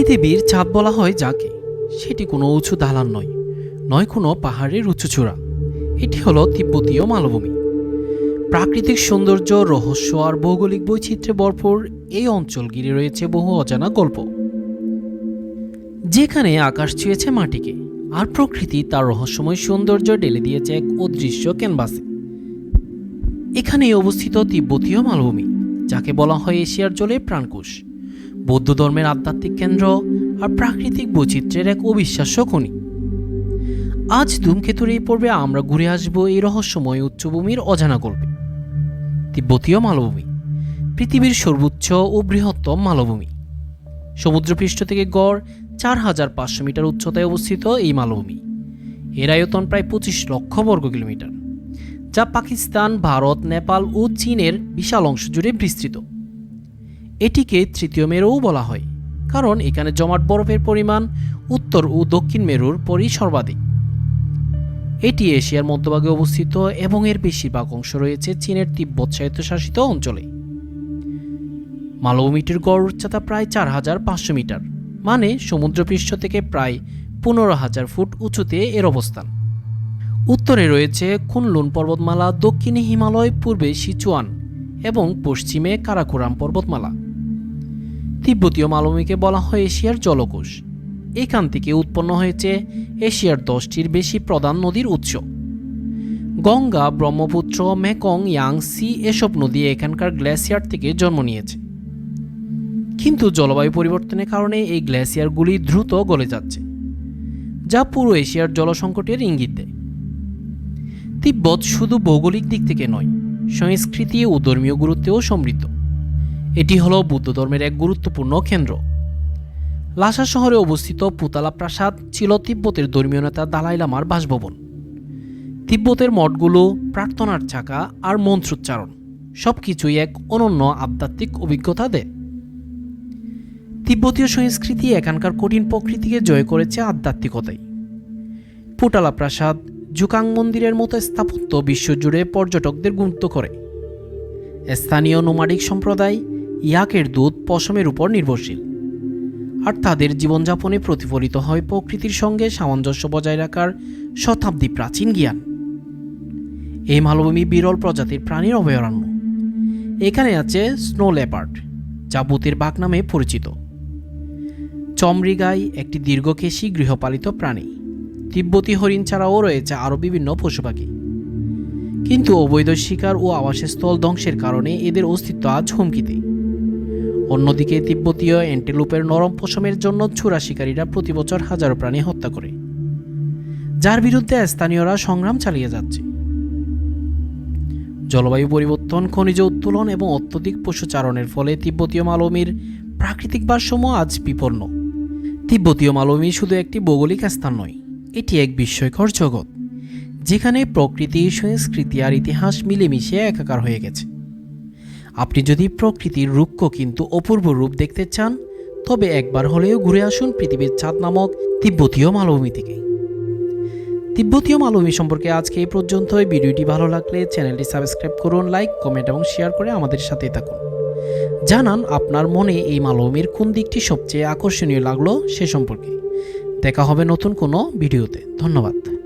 পৃথিবীর চাঁদ বলা হয় যাকে। সেটি কোনো উঁচু দালান নয় নয় কোনো পাহাড়ের উঁচু চূড়া। এটি হলো তিব্বতীয় মালভূমি। প্রাকৃতিক সৌন্দর্য, রহস্য আর ভৌগোলিক বৈচিত্র্যে ভরপুর এই অঞ্চল ঘিরে রয়েছে বহু অজানা গল্প। যেখানে আকাশ ছুঁয়েছে মাটিকে, আর প্রকৃতি তার রহস্যময় সৌন্দর্য ঢেলে দিয়েছে এক অদৃশ্য ক্যানভাসে। এখানেই অবস্থিত তিব্বতীয় মালভূমি, যাকে বলা হয় এশিয়ার জলে প্রাণকোষ। বৌদ্ধ ধর্মের আধ্যাত্মিক কেন্দ্র আর প্রাকৃতিক বৈচিত্র্যের এক অবিশ্বাস্য খনি। আজ ধূমকেতুর এই পর্বে আমরা ঘুরে আসব এই রহস্যময় উচ্চভূমির অজানা গল্পে। তিব্বতীয় মালভূমি, পৃথিবীর সর্বোচ্চ ও বৃহত্তম মালভূমি। সমুদ্রপৃষ্ঠ থেকে গড় চার হাজার পাঁচশো মিটার উচ্চতায় অবস্থিত এই মালভূমি। এর আয়তন প্রায় পঁচিশ লক্ষ বর্গ কিলোমিটার, যা পাকিস্তান, ভারত, নেপাল ও চীনের বিশাল অংশ জুড়ে বিস্তৃত। এটিকে তৃতীয় মেরুও বলা হয়, কারণ এখানে জমাট বরফের পরিমাণ, উত্তর ও দক্ষিণ মেরুর পরই সর্বাধিক। এটি এশিয়ার মধ্যভাগে অবস্থিত এবং এর বেশিরভাগ অংশ রয়েছে চীনের তিব্বত স্বায়ত্তশাসিত অঞ্চলে। মালভূমিটির গড় উচ্চতা প্রায় চার হাজার পাঁচশো মিটার মানে সমুদ্রপৃষ্ঠ থেকে প্রায় পনেরো হাজার ফুট উঁচুতে এর অবস্থান। উত্তরে রয়েছে খুনলুন পর্বতমালা, দক্ষিণে হিমালয়, পূর্বে সিচুয়ান এবং পশ্চিমে কারাকোরাম পর্বতমালা। তিব্বতীয় মালভূমিকে বলা হয় এশিয়ার জলকোষ। এখান থেকে উৎপন্ন হয়েছে এশিয়ার দশটির বেশি প্রধান নদীর উৎস। গঙ্গা, ব্রহ্মপুত্র, মেকং ইয়াংসি এসব নদী এখানকার গ্লেসিয়ার থেকে জন্ম নিয়েছে। কিন্তু জলবায়ু পরিবর্তনের কারণে এই গ্লেসিয়ারগুলি দ্রুত গলে যাচ্ছে, যা পুরো এশিয়ার জলসংকটের ইঙ্গিত দেয়। তিব্বত শুধু ভৌগোলিক দিক থেকে নয়, সংস্কৃতি ও ধর্মীয় গুরুত্বেও সমৃদ্ধ। এটি হল বুদ্ধ ধর্মের এক গুরুত্বপূর্ণ কেন্দ্র। লাসা শহরে অবস্থিত পুতালা প্রাসাদ ছিল তিব্বতের ধর্মীয় নেতা দালাই লামার বাসভবন। তিব্বতের মঠগুলো, প্রার্থনার চাকা আর মন্ত্রোচ্চারণ সবকিছুই এক অনন্য আধ্যাত্মিক অভিজ্ঞতা দেয়। তিব্বতীয় সংস্কৃতি এখানকার কঠিন প্রকৃতিকে জয় করেছে আধ্যাত্মিকতায় পুটালা প্রাসাদ জুকাং মন্দিরের মতো স্থাপত্য বিশ্বজুড়ে পর্যটকদের গুরুত্ব করে। স্থানীয় নোমাডিক সম্প্রদায় ইয়াকের দুধ পশমের উপর নির্ভরশীল। আর তাদের জীবনযাপনে প্রতিফলিত হয় প্রকৃতির সঙ্গে সামঞ্জস্য বজায় রাখার শতাব্দী প্রাচীন জ্ঞান। এই মালভূমি বিরল প্রজাতির প্রাণীর অভয়ারণ্য। এখানে আছে স্নো লেপার্ড, যা বুতের বাঘ নামে পরিচিত। চমরিগাই একটি দীর্ঘকেশী গৃহপালিত প্রাণী। তিব্বতী হরিণ ছাড়াও রয়েছে আরও বিভিন্ন পশু পাখি। কিন্তু অবৈধ শিকার ও আবাসস্থল ধ্বংসের কারণে এদের অস্তিত্ব আজ হুমকিতে। অন্যদিকে তিব্বতীয় অ্যান্টেলুপের নরম পশমের জন্য ছুরা শিকারীরা প্রতি বছর হাজারো প্রাণী হত্যা করে। যার বিরুদ্ধে স্থানীয়রা সংগ্রাম চালিয়ে যাচ্ছে। জলবায়ু পরিবর্তন, খনিজ উত্তোলন এবং অত্যধিক পশুচারণের ফলে তিব্বতীয় মালভূমির প্রাকৃতিক ভারসাম্য আজ বিপন্ন। তিব্বতীয় মালভূমি শুধু একটি ভৌগোলিক স্থান নয়, এটি এক বিস্ময়কর জগৎ, যেখানে প্রকৃতি, সংস্কৃতি আর ইতিহাস মিলেমিশে একাকার হয়ে গেছে। আপনি যদি প্রকৃতির রুক্ষ কিন্তু অপূর্ব রূপ দেখতে চান, তবে একবার হলেও ঘুরে আসুন পৃথিবীর চাঁদ নামক তিব্বতীয় মালভূমি থেকে। তিব্বতীয় মালভূমি সম্পর্কে আজকে এই পর্যন্তই। ভিডিওটি ভালো লাগলে চ্যানেলটি সাবস্ক্রাইব করুন, লাইক, কমেন্ট এবং শেয়ার করে আমাদের সাথেই থাকুন। জানান আপনার মনে এই মালভূমির কোন দিকটি সবচেয়ে আকর্ষণীয় লাগল সে সম্পর্কে। দেখা হবে নতুন কোনো ভিডিওতে। ধন্যবাদ।